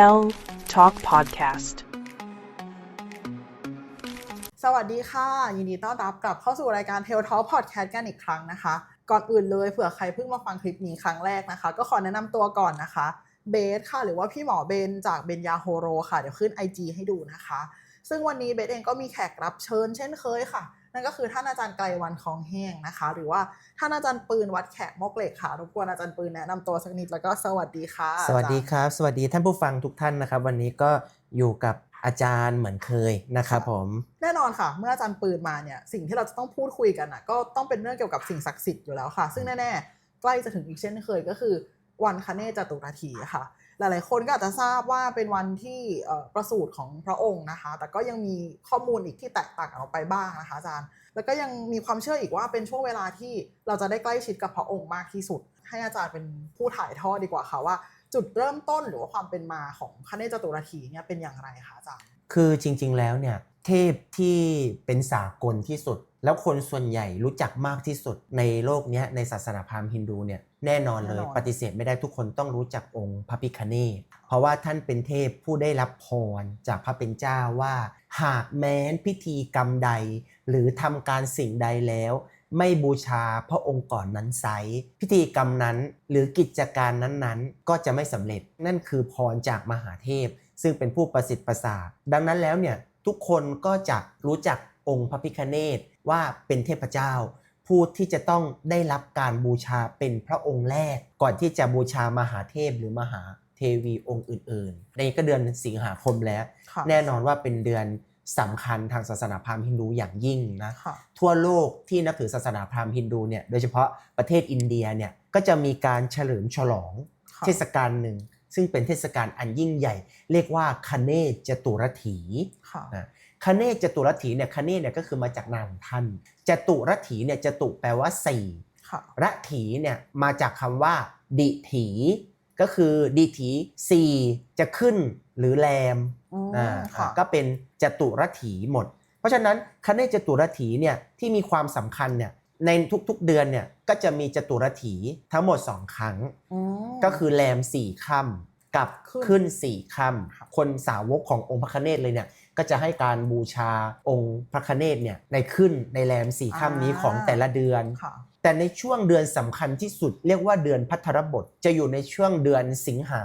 Tell Talk Podcast สวัสดีค่ะ ยินดีต้อนรับกลับเข้าสู่รายการ Tell Talk Podcast กันอีกครั้งนะคะ ก่อนอื่นเลยเผื่อใครเพิ่งมาฟังคลิปนี้ครั้งแรกนะคะ ก็ขอแนะนำตัวก่อนนะคะ เบสค่ะ หรือว่าพี่หมอเบนจากเบนยาโฮโรค่ะ เดี๋ยวขึ้น IG ให้ดูนะคะ ซึ่งวันนี้เบสเองก็มีแขกรับเชิญเช่นเคยค่ะ นั่นก็คือท่านอาจารย์ไกลวันคลองแห้งนะคะ หรือว่าท่านอาจารย์ปืนวัดแขกมกเหล็กค่ะรบกวนอาจารย์ปืนแนะนำตัวสักนิดแล้วก็สวัสดีค่ะ สวัสดีอาจารย์ครับ สวัสดีท่านผู้ฟังทุกท่านนะครับ วันนี้ก็อยู่กับอาจารย์เหมือนเคยนะครับผมแน่นอนค่ะ เมื่ออาจารย์ปืนมาเนี่ยสิ่งที่เราจะต้องพูดคุยกันอะก็ต้องเป็นเรื่องเกี่ยวกับสิ่งศักดิ์สิทธิ์อยู่แล้วค่ะ ซึ่งแน่ๆใกล้จะถึงอีกเช่นเคยก็คือวันคเนศจตุรถีค่ะ หลายๆ คนก็อาจจะทราบว่าเป็นวันที่ประสูติของพระองค์นะคะ แต่ก็ยังมีข้อมูลอีกที่แตกต่างออกไปบ้างนะคะอาจารย์ แล้วก็ยังมีความเชื่ออีกว่าเป็นช่วงเวลาที่เราจะได้ใกล้ชิดกับพระองค์มากที่สุด ให้อาจารย์เป็นผู้ถ่ายทอดดีกว่าค่ะว่าจุดเริ่มต้นหรือว่าความเป็นมาของคเนจตุรถีเนี่ยเป็นอย่างไรคะอาจารย์ คือจริงๆ แล้วเนี่ยเทพที่เป็นสากลที่สุด แล้วคนส่วนใหญ่รู้จักมากที่สุดในโลกนี้ในศาสนาพราหมณ์ฮินดูเนี่ย แน่นอนเลยแน่นอนปฏิเสธไม่ได้ทุกคนต้องรู้จักองค์พระพิคเนตเพราะว่าท่านเป็นเทพผู้ได้รับพรจากพระเป็นเจ้าว่า หากแม้นพิธีกรรมใด หรือทำการสิ่งใดแล้ว ไม่บูชาพระองค์ก่อนนั้นไซร้พิธีกรรมนั้นหรือกิจการนั้นๆ ก็จะไม่สำเร็จนั่นคือพรจากมหาเทพ ซึ่งเป็นผู้ประสิทธิ์ประสาทดังนั้นแล้วเนี่ยทุกคนก็จะรู้จักองค์พระพิคเนตว่าเป็นเทพเจ้า ผู้ที่จะต้องได้รับการบูชาเป็นพระองค์แรก ก่อนที่จะบูชามหาเทพหรือมหาเทวีองค์อื่นๆ ในก็เดือนสิงหาคมแล้วค่ะแน่นอนว่าเป็นเดือนสำคัญทางศาสนาพราหมณ์ฮินดูอย่างยิ่งนะค่ะทั่วโลกที่นับถือศาสนาพราหมณ์ฮินดูเนี่ยโดยเฉพาะประเทศอินเดียเนี่ยก็จะมีการเฉลิมฉลองค่ะเทศกาลหนึ่งซึ่งเป็นเทศกาลอันยิ่งใหญ่ เรียกว่าคเนศจตุรถี ค่ะนะคเนศจตุรถีเนี่ยคเนศเนี่ยก็คือมาจากนามของท่านจตุรถีเนี่ยจตุแปลว่าสี่ค่ะระถีเนี่ยมาจากคำว่าดิถีก็คือดิถีสี่จะขึ้นหรือแรมอืมอ่าค่ะก็เป็นจตุรถีหมด เพราะฉะนั้นคเนศจตุรถีเนี่ยที่มีความสำคัญเนี่ยในทุกๆเดือนเนี่ยก็จะมีจตุรถีทั้งหมด 2 ครั้งอืมก็คือแรมสี่ค่ำกับขึ้นขึ้นสี่ค่ครับำคนสาวกขององค์พระคเนศเลยเนี่ย ก็จะให้การบูชาองค์พระคเนศเนี่ยในขึ้นในแรมสี่ค่ำนี้ของแต่ละเดือนค่ะแต่ในช่วงเดือนสำคัญที่สุดเรียกว่าเดือนพัทรบท จะอยู่ในช่วงเดือนสิงหา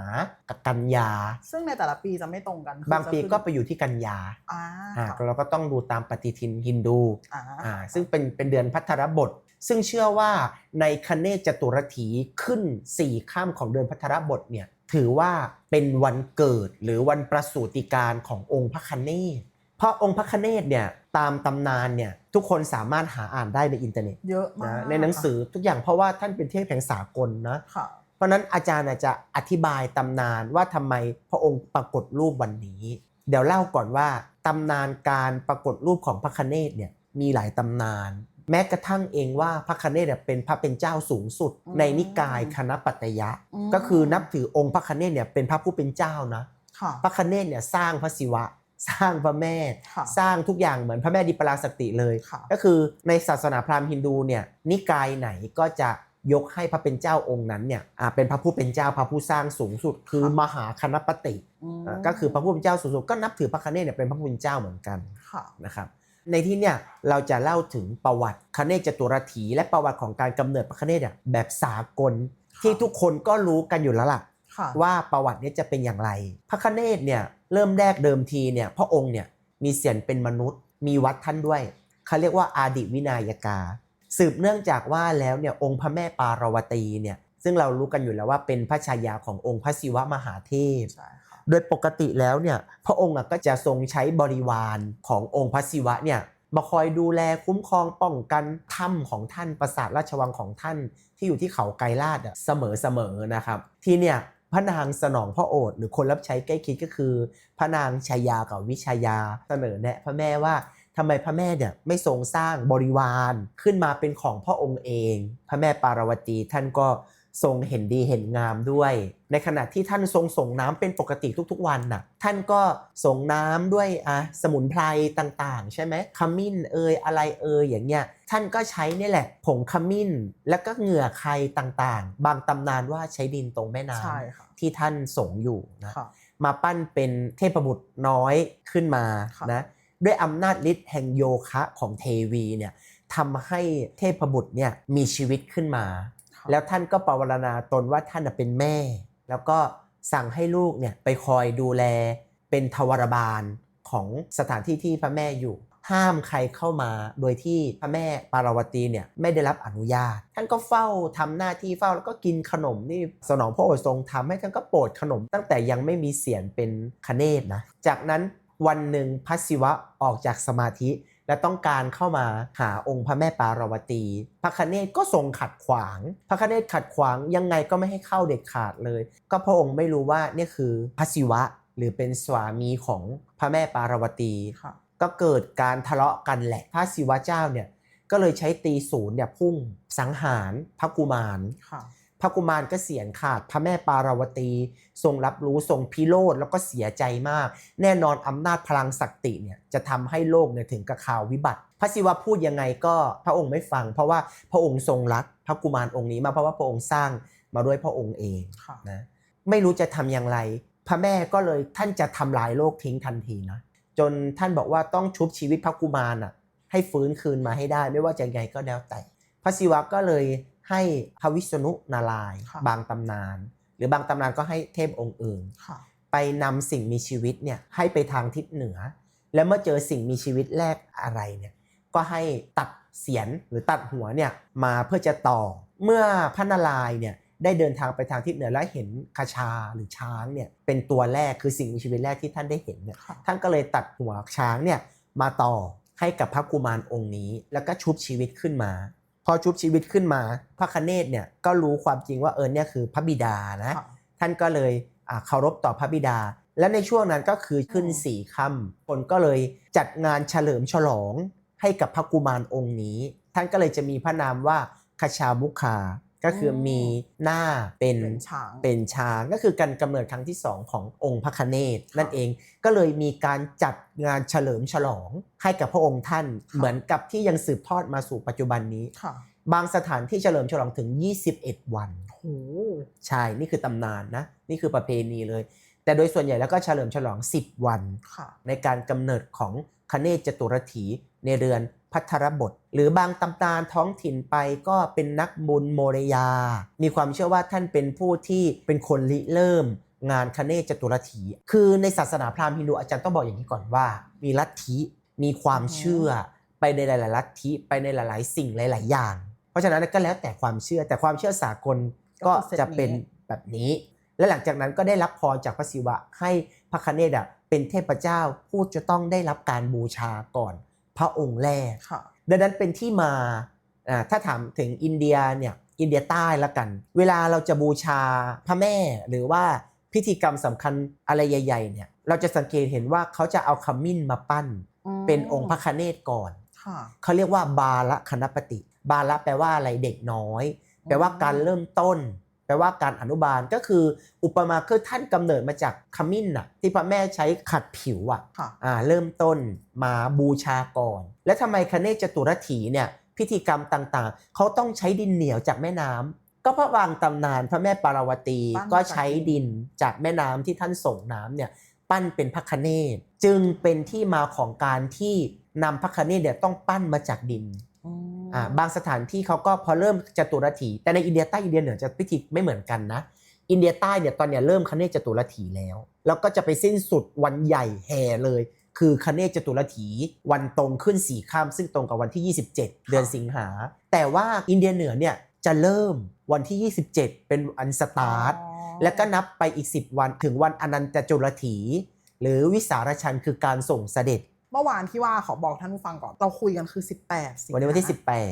กับกันยา ซึ่งในแต่ละปีจะไม่ตรงกันคือบางปีจะขึ้นก็ไปอยู่ที่กันยาอ่าอ่าค่ะเราก็ต้องดูตามปฏิทินฮินดูอ่าอ่าซึ่งเป็นเป็นเดือนพัทรบทซึ่งเชื่อว่าในคเนศจตุรถีขึ้นสี่ข้ามของเดือนพัทรบทเนี่ย ถือว่าเป็นวันเกิดหรือวันประสูติการขององค์พระคเนศเพราะองค์พระคเนศเนี่ยตามตำนานเนี่ยทุกคนสามารถหาอ่านได้ในอินเทอร์เน็ตเยอะมากนะในหนังสือทุกอย่างเพราะว่าท่านเป็นเทพแห่งสากลนะค่ะเพราะฉะนั้นอาจารย์อาจจะอธิบายตำนานว่าทำไมพระองค์ปรากฏรูปวันนี้ เดี๋ยวเล่าก่อนว่าตำนานการปรากฏรูปของพระคเนศเนี่ยมีหลายตำนาน แม้กระทั่งเองว่าพระคเนศเนี่ยเป็นพระเป็นเจ้าสูงสุดอืมในนิกายคณะปัตตยะอืมก็คือนับถือองค์พระคเนศเนี่ยเป็นพระผู้เป็นเจ้านะค่ะพระคเนศเนี่ยสร้างพระศิวะ สร้างพระแม่ค่ะสร้างทุกอย่างเหมือนพระแม่ดิปราสติเลยค่ะก็คือในศาสนาพราหมณ์ฮินดูเนี่ยนิกายไหนก็จะยกให้พระเป็นเจ้าองค์นั้นเนี่ยอ่าเป็นพระผู้เป็นเจ้าพระผู้สร้างสูงสุด คือครับมหาคณปติมอ่าก็คือพระผู้เป็นเจ้าสูงสุดก็นับถือพระคเนศเนี่ยเป็นพระผู้เป็นเจ้าเหมือนกันค่ะนะครับ ในที่เนี่ยเราจะเล่าถึงประวัติคเนศจตุรถีและประวัติของการกำเนิดพระคเนศเนี่ยแบบสากลค่ะที่ทุกคนก็รู้กันอยู่แล้วล่ะค่ะว่าประวัติเนี้จะเป็นอย่างไร พระคเนศเนี่ยเริ่มแรกเดิมทีเนี่ยพระองค์เนี่ยมีเสียนเป็นมนุษย์ มีวัดท่านด้วยเขาเรียกว่าอาดิวินายกา สืบเนื่องจากว่าแล้วเนี่ยองค์พระแม่ปารวตีเนี่ยซึ่งเรารู้กันอยู่แล้วว่าเป็นพระชายาขององค์พระศิวะมหาเทพใช่ค่ะ โดยปกติแล้วเนี่ยพระองค์ก็จะทรงใช้บริวารขององค์พระศิวะเนี่ยมาคอยดูแลคุ้มครองป้องกันถ้ำของท่านปราสาทราชวังของท่านที่อยู่ที่เขาไกรลาดเสมอเสมอๆนะครับ ที่เนี่ยพระนางสนองพระโอษฐ์หรือคนรับใช้ใกล้คิดก็คือ พระนางชายากับวิชายาเสนอแนะพระแม่ว่าทำไมพระแม่เนี่ยไม่ทรงสร้างบริวารขึ้นมาเป็นของพระองค์เอง พระแม่ปารวตีท่านก็ ทรงเห็นดีเห็นงามด้วย ในขณะที่ท่านทรงส่งน้ำเป็นปกติทุกๆ วันน่ะ ท่านก็ส่งน้ำด้วยอะสมุนไพรต่างๆ ใช่ไหมขมิ้นเอยอะไรเอยอย่างเงี้ย ท่านก็ใช้นี่แหละ ผงขมิ้น แล้วก็เหงื่อใครต่างๆ บางตำนานว่าใช้ดินตรงแม่น้ใช่ค่ะำที่ท่านสงอยู่นะค่ะมาปั้นเป็นเทพบุตรน้อยขึ้นมาค่ะนะด้วยอำนาจฤทธิ์แห่งโยคะของเทวีเนี่ยทำให้เทพบุตรเนี่ยมีชีวิตขึ้นมาค่ะ แล้วท่านก็ปรารณาตนว่าท่านเป็นแม่ แล้วก็สั่งให้ลูกเนี่ยไปคอยดูแล เป็นทวารบาลของสถานที่ที่พระแม่อยู่ ห้ามใครเข้ามาโดยที่พระแม่ปารวตีเนี่ยไม่ได้รับอนุญาต ท่านก็เฝ้าทำหน้าที่เฝ้าแล้วก็กินขนมนี่สนองพระโอษฐ์ทรงทำให้ท่านก็โปรดขนม ตั้งแต่ยังไม่มีเสียงเป็นคเนศนะจากนั้นวันหนึ่งพระศิวะออกจากสมาธิ และต้องการเข้ามาหาองค์พระแม่ปารวตี พระคเนศก็ทรงขัดขวาง พระคเนศขัดขวางยังไงก็ไม่ให้เข้าเด็ดขาดเลย ก็พระองค์ไม่รู้ว่าเนี่ยคือพระศิวะ หรือเป็นสวามีของพระแม่ปารวตีค่ะก็เกิดการทะเลาะกันแหละ พระศิวะเจ้าเนี่ยก็เลยใช้ตีศูนย์เนี่ยพุ่งสังหารพระกุมารค่ะ พระกุมารก็เสียนขาด พระแม่ปารวตี ทรงรับรู้ทรงพิโรธแล้วก็เสียใจมาก แน่นอนอำนาจพลังศักติเนี่ยจะทำให้โลกเนี่ยถึงกับข่าววิบัติ พระศิวะพูดยังไงก็พระองค์ไม่ฟัง เพราะว่าพระองค์ทรงรักพระกุมารองค์นี้มากเพราะว่าพระองค์สร้างมาด้วยพระองค์เองค่ะนะไม่รู้จะทำอย่างไร พระแม่ก็เลยท่านจะทำลายโลกทิ้งทันทีนะจนท่านบอกว่าต้องชุบชีวิตพระกุมารน่ะให้ฟื้นคืนมาให้ได้ ไม่ว่าจะยังไงก็แล้วแต่พระศิวะก็เลยให้พระวิษณุนารายณ์ค่ะบางตำนาน หรือบางตำนานก็ให้เทพองค์อื่นค่ะไปนำสิ่งมีชีวิตเนี่ยให้ไปทางทิศเหนือ แล้วเมื่อเจอสิ่งมีชีวิตแรกอะไรเนี่ยก็ให้ตัดเสียนหรือตัดหัวเนี่ยมาเพื่อจะต่อ เมื่อพระนารายณ์เนี่ยได้เดินทางไปทางทิศเหนือแล้วเห็นคาชาหรือช้างเนี่ยเป็นตัวแรกคือสิ่งมีชีวิตแรกที่ท่านได้เห็นเนี่ยค่ะท่านก็เลยตัดหัวช้างเนี่ยมาต่อให้กับพระกุมารองค์นี้ แล้วก็ชุบชีวิตขึ้นมาพ อชุบชีวิตขึ้นมาพระคเนศเนี่ยก็รู้ความจริงว่าเออเนี่ยคือพระบิดานะค่ะท่านก็เลยอ่าเคารพต่อพระบิดา และในช่วงนั้นก็คือขึ้นอ๋อสี่ค่ำคนก็เลยจัดงานเฉลิมฉลองให้กับพระกุมารองค์นี้ ท่านก็เลยจะมีพระนามว่าคชามุคา ก็คือมีหน้าเป็นเป็นช้างเป็นช้างก็คือการกำเนิดครั้งที่สองขององค์พระคเนศนั่นเองก็เลยมีการจัดงานเฉลิมฉลองให้กับพระองค์ท่านค่ะเหมือนกับที่ยังสืบทอดมาสู่ปัจจุบันนี้ค่ะบางสถานที่เฉลิมฉลองถึง 21 วันโหใช่ นี่คือตำนานนะ นี่คือประเพณีเลย แต่โดยส่วนใหญ่แล้วก็เฉลิมฉลอง 10 วันค่ะในการกำเนิดของคเนศจตุรถีในเรือน พัทรบท หรือบางตำนานท้องถิ่นไปก็เป็นนักบุญโมเรยา มีความเชื่อว่าท่านเป็นผู้ที่เป็นคนริเริ่มงานคเนจตุรถี คือในศาสนาพราหมณ์ฮินดูอาจารย์ต้องบอกอย่างนี้ก่อนว่า มีลัทธิมีความเชื่อไปในหลายๆลัทธิไปในหลายๆ สิ่งหลาย ๆ อย่าง เพราะฉะนั้นก็แล้วแต่ความเชื่อแต่ความเชื่อสากลก็จะเป็นแบบนี้ และหลังจากนั้นก็ได้รับพรจากพระศิวะให้พระคเนศเป็นเทพเจ้าผู้จะต้องได้รับการบูชาก่อน พระองค์แรกค่ะดังนั้นเป็นที่มาอ่าถ้าถามถึงอินเดียเนี่ยอินเดียใต้ละกัน เวลาเราจะบูชาพระแม่หรือว่าพิธีกรรมสำคัญอะไรใหญ่ๆเนี่ยเราจะสังเกตเห็นว่าเขาจะเอาขมิ้นมาปั้น เป็นองค์พระคเนศก่อนค่ะเขาเรียกว่าบาละคณปฏิบาละแปลว่าอะไรเด็กน้อย แปลว่าการเริ่มต้น แปลว่าการอนุบาลก็คืออุปมาคือท่านกำเนิดมาจากขมิ้นน่ะที่พระแม่ใช้ขัดผิวอะค่ะอ่าเริ่มต้นมาบูชาก่อน และทำไมคเนศจตุรถีเนี่ยพิธีกรรมต่างๆ เขาต้องใช้ดินเหนียวจากแม่น้ำก็เพราะบางตำนานพระแม่ปารวตีปั้นมาจากก็ใช้ดินจากแม่น้ำที่ท่านส่งน้ำเนี่ยปั้นเป็นพระคเนศจึงเป็นที่มาของการที่นำพระคเนศเนี่ยต้องปั้นมาจากดิน อืมอ่าบางสถานที่เขาก็พอเริ่มจตุรถี แต่ในอินเดียใต้อินเดียเหนือจะพิธีไม่เหมือนกันนะ อินเดียใต้เนี่ยตอนเนี้ยเริ่มคเนศจตุรถีแล้ว แล้วก็จะไปสิ้นสุดวันใหญ่แห่เลย คือคเนศจตุรถีวันตรงขึ้นสี่ข้ามซึ่งตรงกับวันที่ 27 เดือนสิงหา แต่ว่าอินเดียเหนือเนี่ยจะเริ่มวันที่ 27 เป็นอันสตาร์ทอ๋อแล้วก็นับไปอีก 10 วันถึงวันอนันตจุลถี หรือวิสารชันคือการส่งเสด็จ เมื่อวานที่ว่าขอบอกท่านผู้ฟังก่อน เราคุยกันคือ 18สิงหาวันนี้วันที่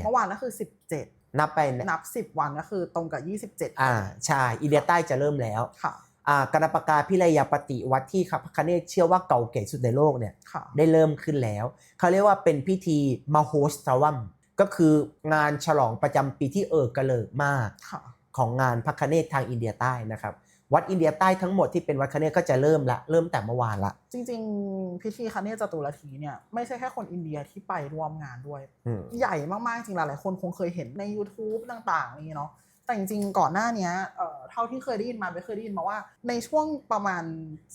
เมื่อวานก็คือ18นับไป17นับ 10 วันก็คือตรงกับ 27 อ่าใช่อินเดียใต้จะเริ่มแล้วค่ะอ่ากรณปกาพิรยาปฏิวัดที่พระคเนศเชื่อว่าเก่าแก่สุดในโลกเนี่ยค่ะได้เริ่มขึ้นแล้ว เขาเรียกว่าเป็นพิธีมโหสถวัมก็คืองานฉลองประจำปีที่เออกระเลิกมากค่ะของงานพระคเนศทางอินเดียใต้นะครับ วัดอินเดียใต้ทั้งหมดที่เป็นวัดคเนศก็จะเริ่มละเริ่มแต่เมื่อวานละจริง ๆ พิธีคเนศจตุรถีเนี่ยไม่ใช่แค่คนอินเดียที่ไปร่วมงานด้วย อืม ใหญ่มากๆจริงๆหลายๆคนคงเคยเห็นใน YouTube ต่างๆนี่เนาะ แต่จริงๆก่อนหน้าเนี้ยเอ่อเท่าที่เคยได้ยินมาไปเคยได้ยินมาว่า ในช่วงประมาณ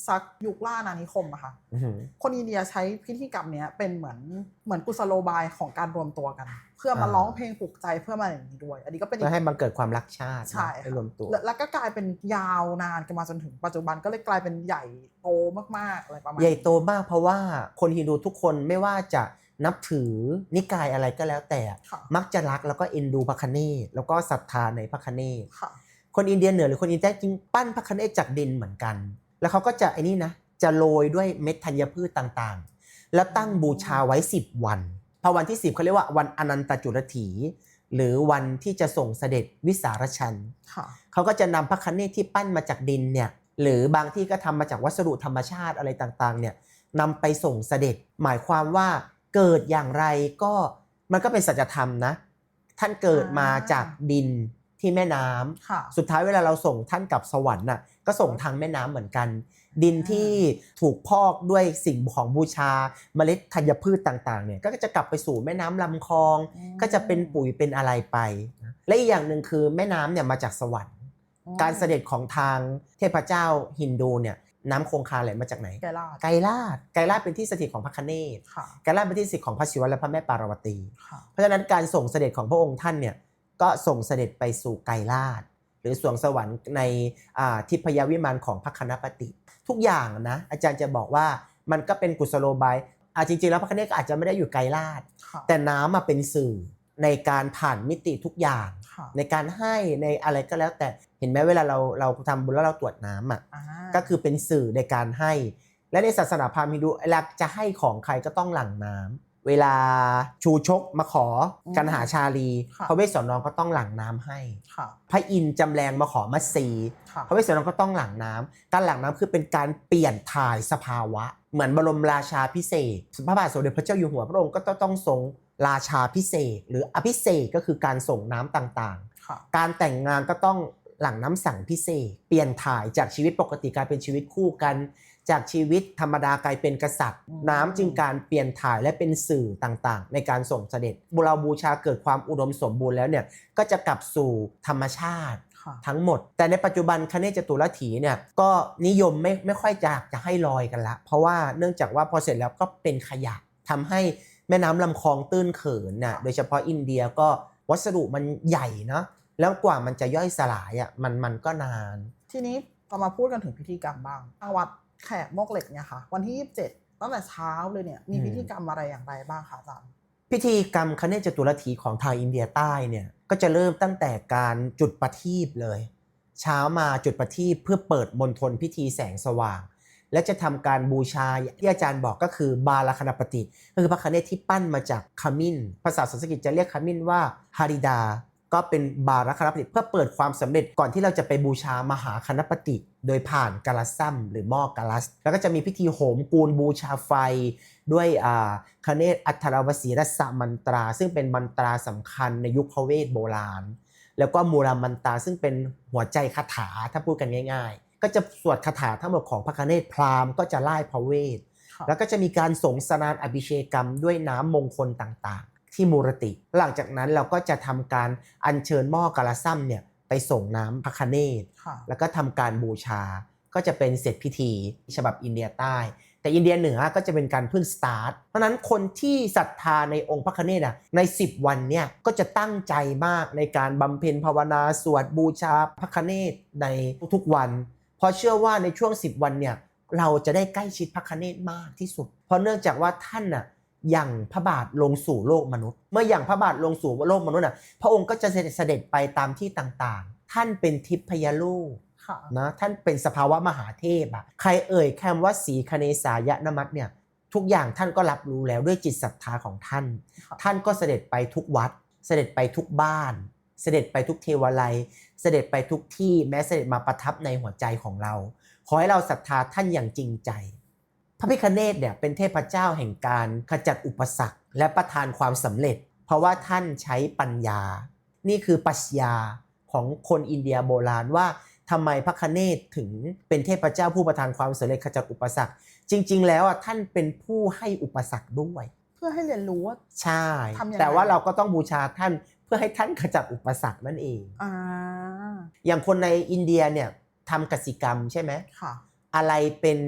สักยุคล่านานิคมอะค่ะอือหือคนอินเดียใช้พิธีกรรมเนี้ยเป็นเหมือนเหมือนกุศโลบายของการรวมตัวกัน เพื่อมาร้องเพลงปลุกใจเพื่อมาอย่างนี้ด้วย อันนี้ก็เป็นอีเพื่กอให้มันเกิดความรักชาติใช่นะค่ะให้รวมตัวแล้วแล้วก็กลายเป็นยาวนานกันมาจนถึงปัจจุบันก็เลยกลายเป็นใหญ่โตมากๆอะไรประมาณใหญ่นี้โตมากเพราะว่าคนฮินดูทุกคนไม่ว่าจะ นับถือนิกายอะไรก็แล้วแต่ค่ะมักจะรักแล้วก็เอ็นดูพระคเนศแล้วก็ศรัทธาในพระคเนศค่ะคนอินเดียเหนือหรือคนอินเดียจริงปั้นพระคเนศจากดินเหมือนกัน แล้วเขาก็จะไอ้นี่นะจะโรยด้วยเม็ดธัญพืชต่างๆ แล้วตั้งบูชาไว้ 10 วันพอวันที่ 10เขาเรียกว่าวันอนันตจุลถี หรือวันที่จะส่งเสด็จวิสารชันค่ะเขาก็จะนำพระคเนศที่ปั้นมาจากดินเนี่ยหรือบางที่ก็ทำมาจากวัสดุธรรมชาติอะไรต่างๆเนี่ยนำไปส่งเสด็จหมายความว่า เกิดอย่างไรก็มันก็เป็นสัจธรรมนะ ท่านเกิดมาจากดินที่แม่น้ำค่ะสุดท้ายเวลาเราส่งท่านกลับสวรรค์น่ะก็ส่งทางแม่น้ำเหมือนกัน ดินที่ถูกพอกด้วยสิ่งของบูชาเมล็ดธัญพืชต่างๆเนี่ยก็จะกลับไปสู่แม่น้ำลำคลอง ก็จะเป็นปุ๋ยเป็นอะไรไปนะและอีกอย่างหนึ่งคือแม่น้ำเนี่ยมาจากสวรรค์ การเสด็จของทางเทพเจ้าฮินดูเนี่ย น้ำคงคาไหลมาจากไหนแกลาดไกรลาดไกรลาดเป็นที่สถิตของพระคเนศค่ะไกรลาดเป็นที่สถิตของพระศิวะและพระแม่ปารวตีค่ะเพราะฉะนั้นการส่งเสด็จของพระองค์ท่านเนี่ยก็ส่งเสด็จไปสู่ไกรลาดหรือสวงสวรรค์ในอ่าทิพยวิมานของพระคณปติทุกอย่างนะอาจารย์จะบอกว่ามันก็เป็นกุศโลบายอ่าจริงๆแล้วพระคเนศก็อาจจะไม่ได้อยู่ไกรลาดค่ะแต่น้ำมาเป็นสื่อ ในการผ่านมิติทุกอย่างค่ะในการให้ในอะไรก็แล้วแต่เห็นไหมเวลาเราเราทำบุญแล้วเราตรวจน้ำอะอ่าก็คือเป็นสื่อในการให้ และในศาสนาพราหมณ์ฮินดูเวลาจะให้ของใครก็ต้องหลั่งน้ำเวลาชูชกมาขอกันหาชาลีค่ะพระเวสสันดรก็ต้องหลั่งน้ำให้ค่ะพระอินทร์จำแรงมาขอมัสซีค่ะพระเวสสันดรก็ต้องหลั่งน้ำการหลั่งน้ำคือเป็นการเปลี่ยนถ่ายสภาวะ เหมือนบรมราชาพิเศษกพระบาทสมเด็จพระเจ้าอยู่หัวพระองค์ก็ต้องทรง ราชาพิเศษกหรืออภิเษกก็คือการส่งน้ำต่างๆค่ะการแต่งงานก็ต้องหลั่งน้ำสั่งพิเศษ เปลี่ยนถ่ายจากชีวิตปกติกลายเป็นชีวิตคู่กัน จากชีวิตธรรมดากลายเป็นกษัตริย์อืมน้ำจึงการเปลี่ยนถ่ายและเป็นสื่อต่างๆ ในการส่งเสด็จบุเราบูชาเกิดความอุดมสมบูรณ์แล้วเนี่ยก็จะกลับสู่ธรรมชาติค่ะทั้งหมด แต่ในปัจจุบันคเนศจตุรถีเนี่ยก็นิยมไม่ไม่ค่อยจะจะให้ลอยกันละ เพราะว่าเนื่องจากว่าพอเสร็จแล้วก็เป็นขยะทำให้ แม่น้ำลำคลองตื้นเขินน่ะโดยเฉพาะอินเดียก็วัสดุมันใหญ่เนาะแล้วกว่ามันจะย่อยสลายอะมันมันก็นาน ทีนี้เรามาพูดกันถึงพิธีกรรมบ้างทางวัดแขกโมกเหล็กเนี่ยค่ะ วันที่ 27 ตั้งแต่เช้าเลยเนี่ยมีอืมพิธีกรรมอะไรอย่างไรบ้างคะอาจารย์พิธีกรรมคเนศจตุรถีของทางอินเดียใต้เนี่ยก็จะเริ่มตั้งแต่การจุดประทีปเลย เช้ามาจุดประทีปเพื่อเปิดมณฑลพิธีแสงสว่าง และจะทำการบูชาที่อาจารย์บอกก็คือบาลคณปฏิก็คือพระคเนศที่ปั้นมาจากขมิ้น ภาษาสันสกฤตจะเรียกขมิ้นว่าฮาริดา ก็เป็นบาลคณปฏิเพื่อเปิดความสำเร็จก่อนที่เราจะไปบูชามหาคณปฏิโดยผ่านกาลซัมหรือหม้อกาลัส แล้วก็จะมีพิธีโหมกูลบูชาไฟ ด้วยอ่าคเนศอัทรวสีรสมันตรา ซึ่งเป็นมันตราสำคัญในยุคพระเวทโบราณ แล้วก็มูรามันตราซึ่งเป็นหัวใจคาถาถ้าพูดกันง่าย ๆ ก็จะสวดคาถาทั้งหมดของพระคเนศพราหมณ์ก็จะไล่พระเวทค่ะแล้วก็จะมีการสงสนานอภิเชกรรมด้วยน้ำมงคลต่างๆ ที่มูรติ หลังจากนั้นเราก็จะทำการอัญเชิญหม้อกาลซัมเนี่ยไปส่งน้ำพระคเนศค่ะแล้วก็ทำการบูชาก็จะเป็นเสร็จพิธีฉบับอินเดียใต้ แต่อินเดียเหนือก็จะเป็นการพึ่งสตาร์ท เพราะฉะนั้นคนที่ศรัทธาในองค์พระคเนศอะใน 10 วันเนี่ยก็จะตั้งใจมากในการบำเพ็ญภาวนาสวดบูชาพระคเนศในทุกๆวันเพ ราะเชื่อว่าในช่วง 10 วันเนี่ยเราจะได้ใกล้ชิดพระคเนศมากที่สุด เพราะเนื่องจากว่าท่านน่ะยังพระบาทลงสู่โลกมนุษย์ เมื่ออย่างพระบาทลงสู่โลกมนุษย์น่ะพระองค์ก็จะเสด็จเสด็จไปตามที่ต่างๆ ท่านเป็นทิพยลูกค่ะนะท่านเป็นสภาวะมหาเทพอะใครเอ่ยคำว่าสีคเนสายะนมัตเนี่ยทุกอย่างท่านก็รับรู้แล้วด้วยจิตศรัทธาของท่านค่ะท่านก็เสด็จไปทุกวัด เสด็จไปทุกบ้าน เสด็จไปทุกเทวาลัย เสด็จไปทุกที่แม้เสด็จมาประทับในหัวใจของเรา ขอให้เราศรัทธาท่านอย่างจริงใจ พระพิคเนตเนี่ยเป็นเทพเจ้าแห่งการขจัดอุปสรรค และประทานความสำเร็จ เพราะว่าท่านใช้ปัญญา นี่คือปรัชญาของคนอินเดียโบราณว่าทำไมพระคเนศถึงเป็นเทพเจ้าผู้ประทานความสำเร็จขจัดอุปสรรค จริง ๆ แล้วอะท่านเป็นผู้ให้อุปสรรคด้วย เพื่อให้เรียนรู้ว่าใช่ทำยังไงแต่ว่าเราก็ต้องบูชาท่านเพื่อพื่อให้ท่านขจัดอุปสรรคนั่นเองอ่าอย่างคนในอินเดียเนี่ยทำกสิกรรมใช่ไหมค่ะ อะไรเป็น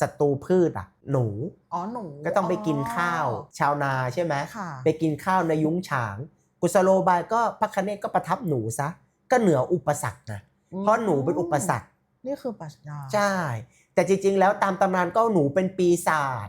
ศัตรูพืชอะ หนู อ๋อ หนู ก็ต้องไปกินข้าว ชาวนาใช่ไหมค่ะไปกินข้าวในยุ้งฉาง กุสโลบายก็พระคเนศก็ประทับหนูซะ ก็เหนืออุปสรรคนะ เพราะหนูเป็นอุปสรรค นี่คือปรัชญาใช่ แต่จริง ๆ แล้วตามตำนานก็หนูเป็นปีศาจ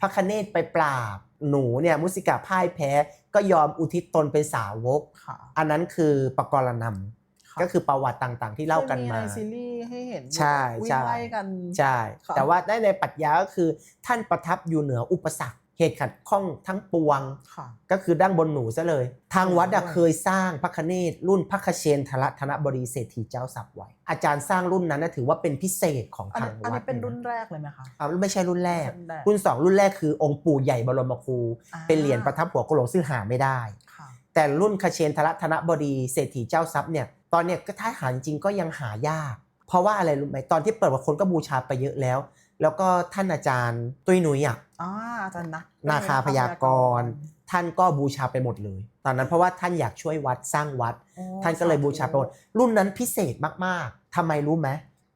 พระคเนศไปปราบ หนูเนี่ยมุสิกาพ่ายแพ้ ก็ยอมอุทิศตนเป็นสาวก ค่ะอันนั้นคือปกรณำะก็คือประวัติต่างๆ ที่เล่ากันมาเคยในซีรีส์ให้เห็นใช่วิ่ใช่ งไล่กัน ใช่ ค่ะ แต่ว่าได้ในปรัชญาก็คือท่านประทับอยู่เหนืออุปสรรค เหตุขัดข้องทั้งปวงค่ะก็คือดั้งบนหนูซะเลย ทางวัดอะโอ้ยเคยสร้างพระคเนศรุ่นพระคเชนทระธนบดีเศรษฐีเจ้าสับไว้ อาจารย์สร้างรุ่นนั้นนะถือว่าเป็นพิเศษของอันทานี้งอันวันี้ดเป็นลยะรุ่นแรกเลยไหมคะอ่าไม่ใช่รุ่นแรกรุ่นแรก รุ่นสองรุ่นแรกคือองค์ปู่ใหญ่บรมครูอ่าเป็นเหรียญประทับหัวกะโหลกซึ่งหาไม่ได้ค่ะแต่รุ่นคเชนทระธนบดีเศรษฐีเจ้าทรัพย์เนี่ยตอนเนี้ยก็ถ้าหาจริงๆก็ยังหายาก เพราะว่าอะไรรู้ไหมตอนที่เปิดว่าคนก็บูชาไปเยอะแล้ว แล้วก็ท่านอาจารย์ตุ้ยหนุยอะอ่าอาจารย์นะนาคาพยากรณ์ท่านก็บูชาไปหมดเลย ตอนนั้นเพราะว่าท่านอยากช่วยวัดสร้างวัดโอ้ท่านก็เลยบูชาไปหมด รุ่นนั้นพิเศษมากๆทำไมรู้ไหม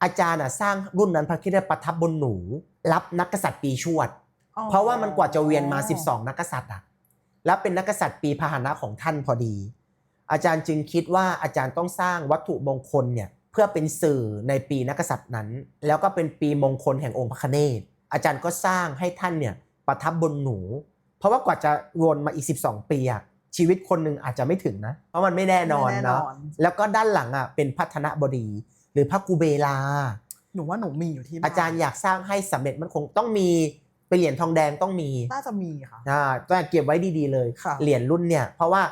อาจารย์อะสร้างรุ่นนั้นพระคิดประทับบนหนู รับนักกษัตริย์ปีชวดอ๋อเพราะว่ามันกว่าจะเวียนมา 12 นักกษัตริย์อะแล้วเป็นนักกษัตริย์ปีพาหนะของท่านพอดี อาจารย์จึงคิดว่าอาจารย์ต้องสร้างวัตถุมงคลเนี่ย เพื่อเป็นสื่อในปีนักกษัตริย์นั้น แล้วก็เป็นปีมงคลแห่งองค์พระคเนศอาจารย์ก็สร้างให้ท่านเนี่ยประทับบนหนู เพราะว่ากว่าจะวนมาอีก 12 ปีอะชีวิตคนหนึ่งอาจจะไม่ถึงนะ เพราะมันไม่แน่นอนไม่แเนาะแล้วก็ด้านหลังอะเป็นพัฒนบดี หรือพระกุเบลา หนูว่าหนูมีอยู่ที่บ้นอาจารย์อยากสร้างให้สำเร็จมันคงต้องมีเป็นเหรียญทองแดงต้องมีน่าจะมีค่ะอ่าก็เก็บไว้ดีๆเลยค่ะเหรียญรุ่นเนี่ยเพราะว่า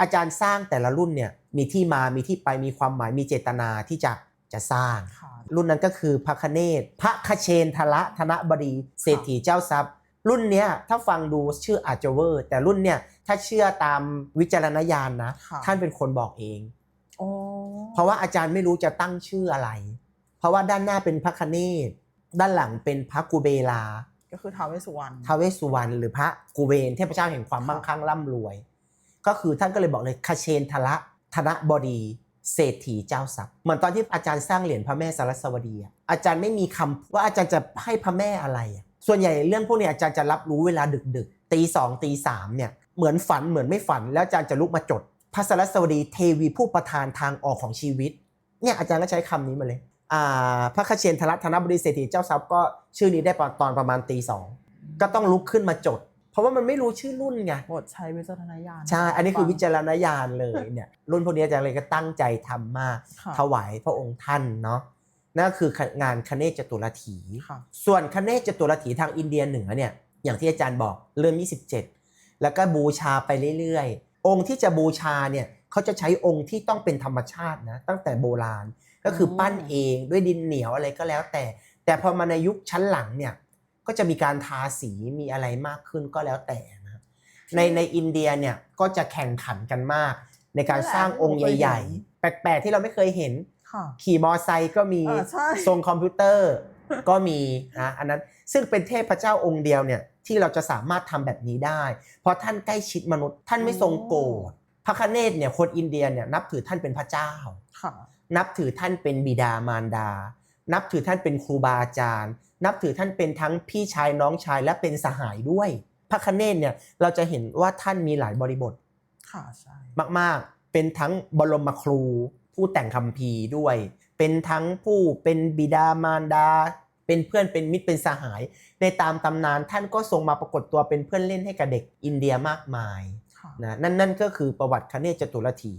อาจารย์สร้างแต่ละรุ่นเนี่ย มีที่มามีที่ไปมีความหมายมีเจตนาที่จะจะสร้างค่ะรุ่นนั้นก็คือพระคเนศพระคเชนทละธนบดีเศรษฐีเจ้าทรัพย์ รุ่นเนี้ยถ้าฟังดูชื่ออาจจะเวอร์ แต่รุ่นเนี่ยถ้าเชื่อตามวิจารณญาณนะค่ะท่านเป็นคนบอกเองโอ้เพราะว่าอาจารย์ไม่รู้จะตั้งชื่ออะไร เพราะว่าด้านหน้าเป็นพระคเนศด้านหลังเป็นพระกุเบลา ก็คือท้าวเวสสุวรรณท้าวเวสสุวรรณหรือพระกุเบนเทพเจ้าแห่งความมั่งคั่งร่ำรวย ก็คือท่านก็เลยบอกเลยคเชนทละ ธนบดีเศรษฐีเจ้าทรัพย์เหมือนตอนที่อาจารย์สร้างเหรียญพระแม่สารสวดีอะอาจารย์ไม่มีคำว่าอาจารย์จะให้พระแม่อะไรอะส่วนใหญ่เรื่องพวกเนี้ยอาจารย์จะรับรู้เวลาดึกๆตีสองตีสามเนี่ยเหมือนฝันเหมือนไม่ฝัน แล้วอาจารย์จะลุกมาจดพระสารสวดีเทวีผู้ประทานทางออกของชีวิตเนี่ยอาจารย์ก็ใช้คำนี้มาเลยพระคเชนทรัตนบดีเศรษฐีเจ้าทรัพย์ก็ชื่อนี้ได้ตอนประมาณตีสองก็ต้องลุกขึ้นมาจด เพราะว่ามันไม่รู้ชื่อรุ่นไงบทใช้วิจารณญาณ ใช่ อันนี้คือวิจารณญาณเลยเนี่ย รุ่นพวกนี้อาจารย์เลยก็ตั้งใจทำมาก ค่ะถวายพระองค์ท่านเนาะนั่นก็คืองานคเนศจตุรถี ค่ะ ส่วนคเนศจตุรถีทางอินเดียเหนือเนี่ยอย่างที่อาจารย์บอกเริ่ม 27 แล้วก็บูชาไปเรื่อยๆ องค์ที่จะบูชาเนี่ยเขาจะใช้องค์ที่ต้องเป็นธรรมชาตินะตั้งแต่โบราณก็คือปั้นเองด้วยดินเหนียวอะไรก็แล้วแต่ แต่พอมาในยุคชั้นหลังเนี่ย ก็จะมีการทาสีมีอะไรมากขึ้นก็แล้วแต่นะในในอินเดียเนี่ยก็จะแข่งขันกันมาก ในการสร้างองค์ใหญ่ ๆ แปลกๆที่เราไม่เคยเห็นค่ะขี่มอไซค์ก็มีอ่าใช่ทรงคอมพิวเตอร์ก็มีนะอันนั้นซึ่งเป็นเทพเจ้าองค์เดียวเนี่ยที่เราจะสามารถทำแบบนี้ได้ เพราะท่านใกล้ชิดมนุษย์ ท่านไม่ทรงโกรธพระคเนศเนี่ยคนอินเดียเนี่ยนับถือท่านเป็นพระเจ้าค่ะนับถือท่านเป็นบิดามารดา นับถือท่านเป็นครูบาอาจารย์ นับถือท่านเป็นทั้งพี่ชายน้องชายและเป็นสหายด้วย พระคเนศเนี่ยเราจะเห็นว่าท่านมีหลายบริบทค่ะใช่มากๆ เป็นทั้งบรมครู ผู้แต่งคำพีร์ด้วย เป็นทั้งผู้เป็นบิดามารดา เป็นเพื่อนเป็นมิตรเป็นสหาย ในตามตำนานท่านก็ทรงมาปรากฏตัวเป็นเพื่อนเล่นให้กับเด็กอินเดียมากมายค่ะนะนั่นนั่นก็คือประวัติคเนศจตุรถี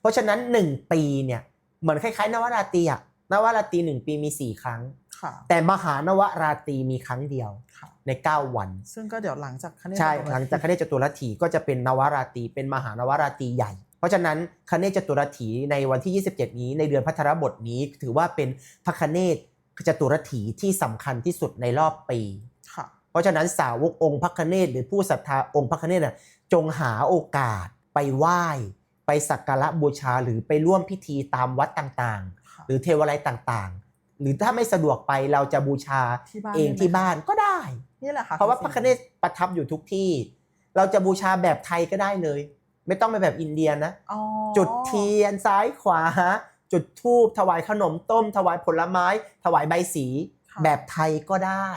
เพราะฉะนั้น 1 ปีเนี่ยเหมือนคล้ายๆ นวราตรีอะนวราตรีหนึ่งปีมี 4 ครั้งค่ะ แต่มหานวราตรีมีครั้งเดียวค่ะใน 9 วัน ซึ่งก็เดี๋ยวหลังจากคเนศใช่จตุรหลังจากคเนศจตุรถีก็จะเป็นนวราตรีเป็นมหานวราตรีใหญ่ เพราะฉะนั้นคเนศจตุรถีในวันที่ 27 นี้ในเดือนพัทรบทนี้ ถือว่าเป็นพระคเนศจตุรถีที่สำคัญที่สุดในรอบปีค่ะเพราะฉะนั้นสาวกองค์พระคเนศหรือผู้ศรัทธาองค์พระคเนศน่ะจงหาโอกาสไปไหว้ ไปสักการะบูชาหรือไปร่วมพิธีตามวัดต่างค่ะๆหรือเทวาลัยต่างๆ หรือถ้าไม่สะดวกไปเราจะบูชาที่บ้านเองได้ไหมที่บ้านก็ได้ นี่แหละค่ะเพราะว่าพระคเนศประทับอยู่ทุกที่ เราจะบูชาแบบไทยก็ได้เลย ไม่ต้องไปแบบอินเดียนะอ๋อจุดเทียนซ้ายขวา จุดธูปถวายขนมต้ม ถวายผลไม้ ถวายใบสีค่ะแบบไทยก็ได้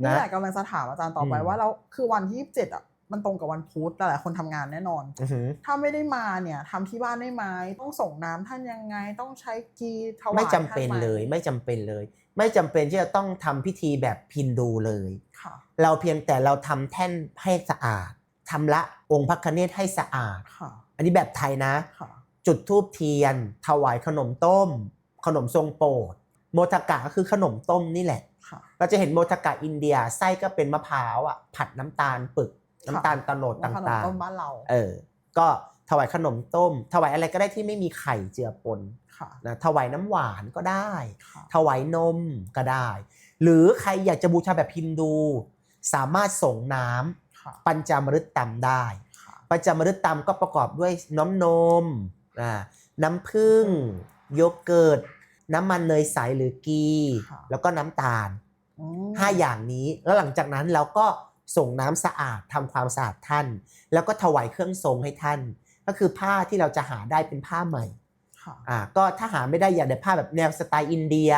นี่นะแหละกำลังจะถามอาจารย์ต่อไปอืมว่าแล้วคือวันที่27อะ มันตรงกับวันพุธหลายๆคนทำงานแน่นอนอือหือถ้าไม่ได้มาเนี่ยทำที่บ้านได้ไหมต้องส่งน้ำท่านยังไง ต้องใช้กีถวายไม่จำเป็นท่าไหมเลยไม่จำเป็นเลย ไม่จำเป็นที่จะต้องทำพิธีแบบพินดูเลยค่ะเราเพียงแต่เราทำแท่นให้สะอาดทำละองค์พระคเนศให้สะอาดค่ะอันนี้แบบไทยนะค่ะจุดธูปเทียน ถวายขนมต้ม ขนมทรงโปรดโมทกะก็คือขนมต้มนี่แหละค่ะเราจะเห็นโมทกะอินเดียไส้ก็เป็นมะพร้าวอะผัดน้ำตาลปึกค่ะ น้ำตาลตะโนดว่าขนมต่างต้มบ้านเรา ๆ เออ ก็ถวายขนมต้ม ถวายอะไรก็ได้ที่ไม่มีไข่เจือปนค่ะ นะถวายน้ำหวานก็ได้ ค่ะ ถวายนมก็ได้ หรือใครอยากจะบูชาแบบฮินดู สามารถส่งน้ำค่ะ ปัญจามฤตตัมได้ ค่ะ ปัญจามฤตตัมก็ประกอบด้วยน้ำนมอ่าน้ำผึ้งโยเกิร์ต น้ำมันเนยใสหรือกี ค่ะ แล้วก็น้ำตาล อืม ห้าอย่างนี้แล้วหลังจากนั้นเราก็ ส่งน้ำสะอาดทำความสะอาดท่าน แล้วก็ถวายเครื่องทรงให้ท่าน ก็คือผ้าที่เราจะหาได้เป็นผ้าใหม่ค่ะอ่าก็ถ้าหาไม่ได้อยากได้ผ้าแบบแนวสไตล์อินเดีย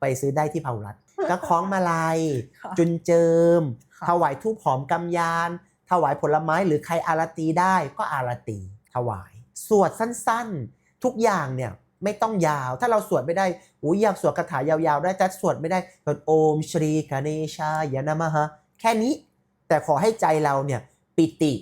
ไปซื้อได้ที่เผารัฐก็คล้องมาลัยค่ะจุนเจิมค่ะถวายทูปหอมกำยาน ถวายผลไม้หรือใครอารตีได้ก็อารตีถวาย สวดสั้นๆ ทุกอย่างเนี่ยไม่ต้องยาว ถ้าเราสวดไม่ได้อุ้ยอยากสวดคาถายาวๆ ได้แต่สวดไม่ได้สวดโอม ชรีกเนชายนามะฮะแค่นี้ แต่ขอให้ใจเราเนี่ยปิติ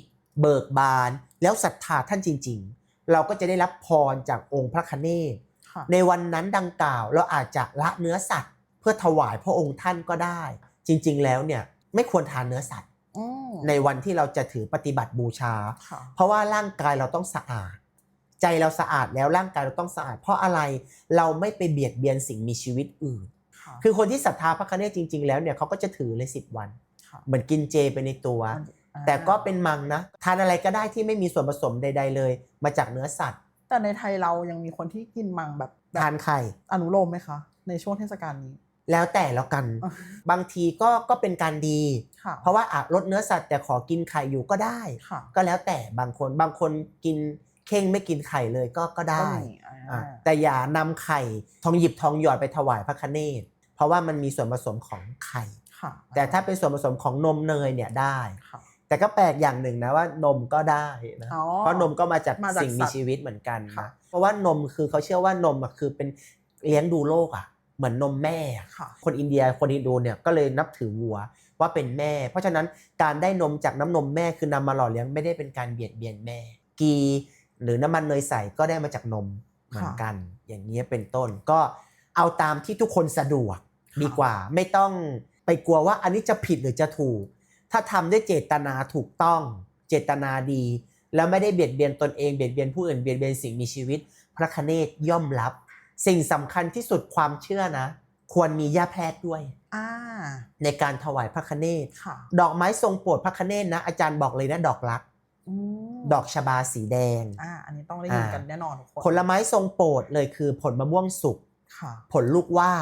เบิกบาน แล้วศรัทธาท่านจริง ๆ เราก็จะได้รับพรจากองค์พระคเนศค่ะในวันนั้นดังกล่าวเราอาจจะละเนื้อสัตว์ เพื่อถวายพระองค์ท่านก็ได้ จริง ๆ แล้วเนี่ยไม่ควรทานเนื้อสัตว์อืมในวันที่เราจะถือปฏิบัติบูชาค่ะเพราะว่าร่างกายเราต้องสะอาด ใจเราสะอาดแล้วร่างกายเราต้องสะอาด เพราะอะไรเราไม่ไปเบียดเบียนสิ่งมีชีวิตอื่นค่ะคือคนที่ศรัทธาพระคเนศจริง ๆ แล้วเนี่ยเขาก็จะถือเลยสิบวันค่ะ เหมือนกินเจไปในตัวอ่าแต่ก็เป็นมังนะ ทานอะไรก็ได้ที่ไม่มีส่วนผสมใด ๆ เลย มาจากเนื้อสัตว์ แต่ในไทยเรายังมีคนที่กินมังแบบแบบทานไข่อนุโลมไหมคะ ในช่วงเทศกาลนี้ แล้วแต่แล้วกันอะบางทีก็ก็เป็นการดีค่ะเพราะว่าอะลดเนื้อสัตว์แต่ขอกินไข่อยู่ก็ได้ค่ะก็แล้วแต่บางคนบางคนกินเข่งไม่กินไข่เลยก็ก็ได้ก็มีอ่าอะแต่อย่านำไข่ทองหยิบทองหยอดไปถวายพระคเนศเพราะว่ามันมีส่วนผสมของไข่ค่ะ แต่ถ้าเป็นส่วนผสมของนมเนยเนี่ยได้ค่ะแต่ก็แปลกอย่างหนึ่งนะว่านมก็ได้นะอ๋อเพราะนมก็มาจากมาจากสิ่งสัมีตว์ชีวิตเหมือนกันค่ะนะเพราะว่านมคือเขาเชื่อว่านมอะคือเป็นเลี้ยงดูโลกอะเหมือนนมแม่อะค่ะคนอินเดียคนอินโดเนี่ยก็เลยนับถือวัวว่าเป็นแม่ เพราะฉะนั้นการได้นมจากน้ำนมแม่คือนำมาหล่อเลี้ยงไม่ได้เป็นการเบียดเบียนแม่ กีหรือน้ำมันเนยใสก็ได้มาจากนมเหมือนกัน อย่างนี้ยเป็นต้นก็เอาตามที่ทุกคนสะดวกดีกว่าไม่ต้อง ไปกลัวว่าอันนี้จะผิดหรือจะถูก ถ้าทำด้วยเจตนาถูกต้อง เจตนาดี แล้วไม่ได้เบียดเบียนตนเองเบียดเบียนผู้อื่นเบียดเบียนสิ่งมีชีวิต พระคเนศย่อมรับ สิ่งสำคัญที่สุดความเชื่อนะ ควรมีย่าแพรกด้วยอ่าในการถวายพระคเนศค่ะดอกไม้ทรงโปรดพระคเนศนะ อาจารย์บอกเลยนะดอกรักอืมดอกชบาสีแดง อ่า อันนี้ต้องได้ยินกันแน่นอนทุกคน ผลไม้ทรงโปรดเลยคือผลมะม่วงสุกค่ะผลลูกว่า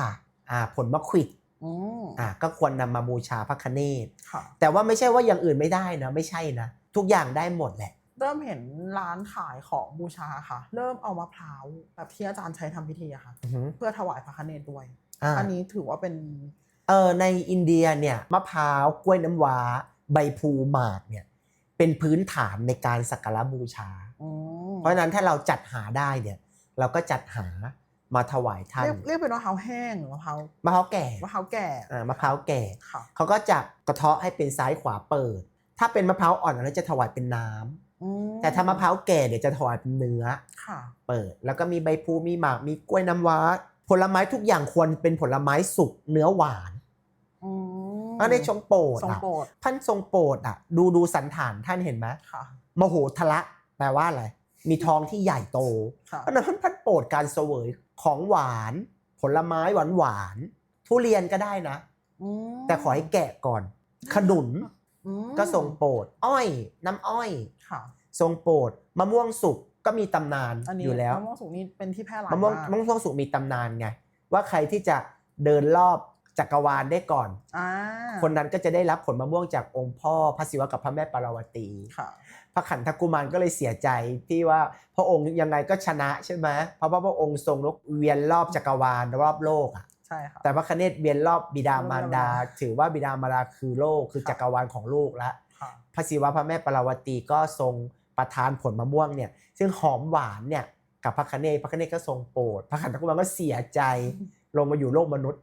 อ่า ผลมะขวิด อืมอ่าก็ควรนำมาบูชาพระคเนศค่ะแต่ว่าไม่ใช่ว่าอย่างอื่นไม่ได้นะไม่ใช่นะ ทุกอย่างได้หมดแหละ เริ่มเห็นร้านขายของบูชาค่ะ เริ่มเอามะพร้าวแบบที่อาจารย์ใช้ทำพิธีอะค่ะอือหือเพื่อถวายพระคเนศด้วยอ่าอันนี้ถือว่าเป็นเออในอินเดียเนี่ยมะพร้าวกล้วยน้ำว้า ใบพลูหมากเนี่ยเป็นพื้นฐานในการสักการะบูชาอืมเพราะฉะนั้นถ้าเราจัดหาได้เนี่ยเราก็จัดหา มาถวายท่าน เรียกเรียกเป็นมะพร้าวแห้งหรือมะพร้าวมะพร้าวแก่มะพร้าวแก่อ่ามะพร้าวแก่ ค่ะ เขาก็จะกระเทาะให้เป็นซ้ายขวาเปิด ถ้าเป็นมะพร้าวอ่อนอันนั้นจะถวายเป็นน้ำอืมแต่ถ้ามะพร้าวแก่เดี๋ยวจะถวายเป็นเนื้อ ค่ะ เปิด แล้วก็มีใบพลูมีหมาก มีกล้วยน้ำว้า ผลไม้ทุกอย่างควรเป็นผลไม้สุกเนื้อหวานอืมเพราะในชงโปรดทรงอะโปรดท่านทรงโปรดอะ ดูดูสันฐานท่านเห็นไหมค่ะ มโหทละแปลว่าอะไร มีท้องที่ใหญ่โตค่ะเพราะฉะนั้นท่านโปรดการเสวย ของหวาน ผลไม้หวานหวานๆทุเรียนก็ได้นะอืมแต่ขอให้แกะก่อน ขนุนอืมก็ทรงโปรดอ้อย น้ำอ้อยค่ะทรงโปรดมะม่วงสุกก็มีตำนานอันนี้อยู่แล้วมะม่วงสุกนี่เป็นที่แพร่หลายมะม่วงมากมะม่วงสุกมีตำนานไงว่าใครที่จะเดินรอบ จักรวาลได้ก่อนอ่าคนนั้นก็จะได้รับผลมะม่วงจากองค์พ่อพระศิวะกับพระแม่ปาราวตีค่ะพระขันธกุมารก็เลยเสียใจที่ว่าพระองค์ยังไงก็ชนะใช่ไหมเพราะว่าพระองค์ทรงนกเวียนรอบจักรวาลรอบโลกอะใช่ค่ะแต่พระคเนศเวียนรอบบิดามารดา ถือว่าบิดามารดาคือโลกคือค่ะจักรวาลของลูกละค่ะพระศิวะพระแม่ปาราวตีก็ทรงประทานผลมะม่วงเนี่ย ซึ่งหอมหวานเนี่ยกับพระคเนศพระคเนศก็ทรงโปรด พระขันธกุมารก็เสียใจลงมาอยู่โลกมนุษย์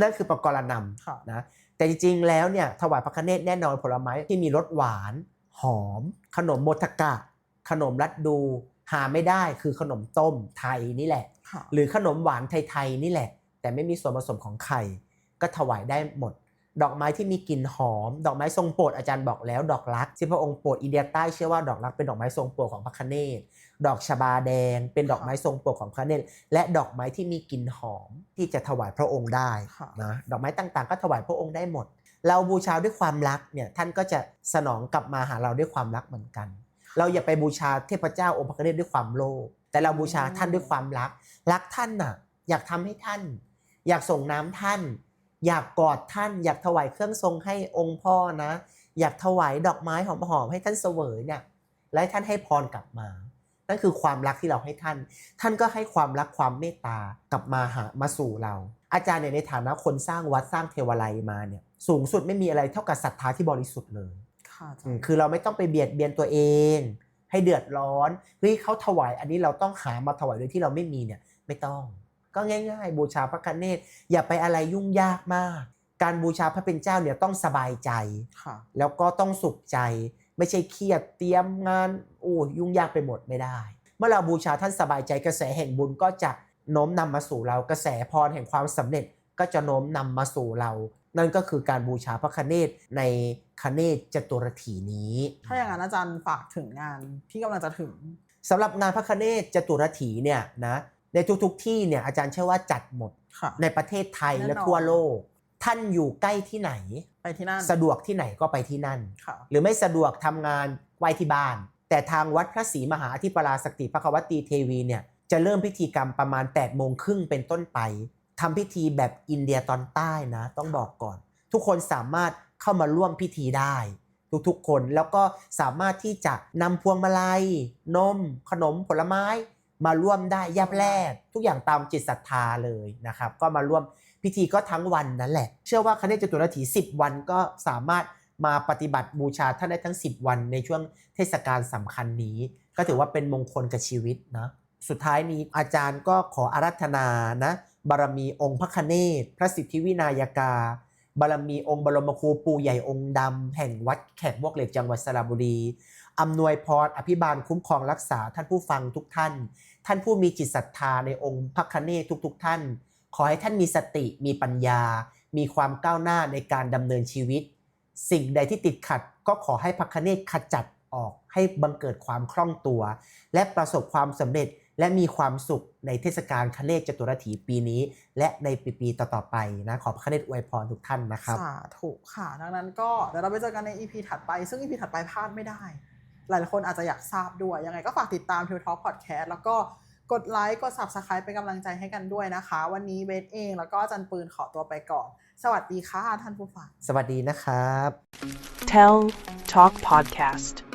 นั่นคือปกรณำค่ะนะแต่จริงๆแล้วเนี่ยถวายพระคเนศแน่นอนผลไม้ที่มีรสหวาน หอม ขนมโมทกะ ขนมรัดดู หาไม่ได้คือขนมต้มไทยนี่แหละค่ะหรือขนมหวานไทยๆนี่แหละ แต่ไม่มีส่วนผสมของไข่ก็ถวายได้หมด ดอกไม้ที่มีกลิ่นหอม ดอกไม้ทรงโปรดอาจารย์บอกแล้ว ดอกรักที่พระองค์โปรดอินเดียใต้เชื่อว่าดอกรักเป็นดอกไม้ทรงโปรดของพระคเนศ ดอกชบาแดง เป็นดอกไม้ทรงโปรดของพระคเนศและดอกไม้ที่มีกลิ่นหอมที่จะถวายพระองค์ได้ค่ะนะดอกไม้ต่างๆ ก็ถวายพระองค์ได้หมด เราบูชาด้วยความรักเนี่ยท่านก็จะสนองกลับมาหาเราด้วยความรักเหมือนกัน เราอย่าไปบูชาเทพเจ้าองค์พระคเนศด้วยความโลภแต่เราบูชาท่านด้วยความรัก รักท่านน่ะ อยากทำให้ท่าน อยากส่งน้ำท่าน อยากกอดท่าน อยากถวายเครื่องทรงให้องค์พ่อนะ อยากถวายดอกไม้หอมๆให้ท่านเสวยเนี่ยและให้ท่านให้พรกลับมา นั่นคือความรักที่เราให้ท่าน ท่านก็ให้ความรักความเมตตากลับมาหามาสู่เรา อาจารย์เนี่ยในฐานะคนสร้างวัดสร้างเทวาลัยมาเนี่ยสูงสุดไม่มีอะไรเท่ากับศรัทธาที่บริสุทธิ์เลยค่ะอาจาอืรมย์คือเราไม่ต้องไปเบียดเบียนตัวเอง ให้เดือดร้อนเฮ้ยเขาถวายอันนี้เราต้องหามาถวายโดยที่เราไม่มีเนี่ยไม่ต้อง ก็ง่าย ๆ บูชาพระคเนศอย่าไปอะไรยุ่งยากมาก การบูชาพระเป็นเจ้าเนี่ยต้องสบายใจค่ะแล้วก็ต้องสุขใจ ไม่ใช่เครียดเตรียมงานโอ้ยุ่งยากไปหมดไม่ได้ เมื่อเราบูชาท่านสบายใจกระแสแห่งบุญก็จะโน้มนำมาสู่เรากระแสพรแห่งความสำเร็จก็จะโน้มนำมาสู่เรา นั่นก็คือการบูชาพระคเนศในคเนศจตุรถีนี้ ถ้าอย่างนั้นอาจารย์ฝากถึงงานที่กำลังจะถึงสำหรับงานพระคเนศจตุรถีเนี่ยนะในทุกๆที่เนี่ยอาจารย์เชื่อว่าจัดหมดค่ะในประเทศไทยแน่นอนและทั่วโลก ท่านอยู่ใกล้ที่ไหน ไปที่นั่น สะดวกที่ไหนก็ไปที่นั่น ค่ะ หรือไม่สะดวกทำงานไว้ที่บ้าน แต่ทางวัดพระศรีมหาอธิปราสติพระควตีเทวีเนี่ยจะเริ่มพิธีกรรมประมาณ8ปดโมงครึ่งเป็นต้นไปทำพิธีแบบอินเดียตอนใต้นะ ต้องบอกก่อน ทุกคนสามารถเข้ามาร่วมพิธีได้ ทุกๆคนแล้วก็สามารถที่จะนำพวงมาลัย นม ขนมผลไม้ มาร่วมได้ยับแรกทุกอย่างตามจิตศรัทธาเลยนะครับ ก็มาร่วม พิธีก็ทั้งวันนั่นแหละ เชื่อว่าคเนศจตุรถี 10 วันก็สามารถมาปฏิบัติบูชาท่านได้ทั้ง 10 วันในช่วงเทศกาลสำคัญนี้ ก็ถือว่าเป็นมงคลกับชีวิตนะสุดท้ายนี้อาจารย์ก็ขออารัธนานะบารมีองค์พระคเนศพระสิทธิวินายกา บารมีองค์บรมครูปู่ใหญ่องค์ดำแห่งวัดแขกวกเหล็กจังหวัดสระบุรีอำนวยพรอภิบาลคุ้มครองรักษาท่านผู้ฟังทุกท่าน ท่านผู้มีจิตศรัทธาในองค์พระคเนศทุกๆท่าน ขอให้ท่านมีสติมีปัญญา มีความก้าวหน้าในการดำเนินชีวิต สิ่งใดที่ติดขัดก็ขอให้พระคเนศขจัดออกให้บังเกิดความคล่องตัว และประสบความสำเร็จและมีความสุขในเทศกาลคเนศจตุรถีปีนี้ และในปีๆต่อๆไปนะขอพระคเนศอวยพรทุกท่านนะครับสาธุค่ะ ดังนั้นก็เดี๋ยวเราไปเจอกันใน EP ถัดไป ซึ่ง EP ถัดไปพลาดไม่ได้ หลายคนอาจจะอยากทราบด้วย ยังไงก็ฝากติดตาม t ิวท a l k Podcast แล้วก็ กดไลค์กด Subscribe เป็นกำลังใจให้กันด้วยนะคะ วันนี้เบสเองแล้วก็อาจันปืนขอตัวไปก่อน สวัสดีค่ะท่านผู้ฟัง สวัสดีนะครับ Tell Talk Podcast.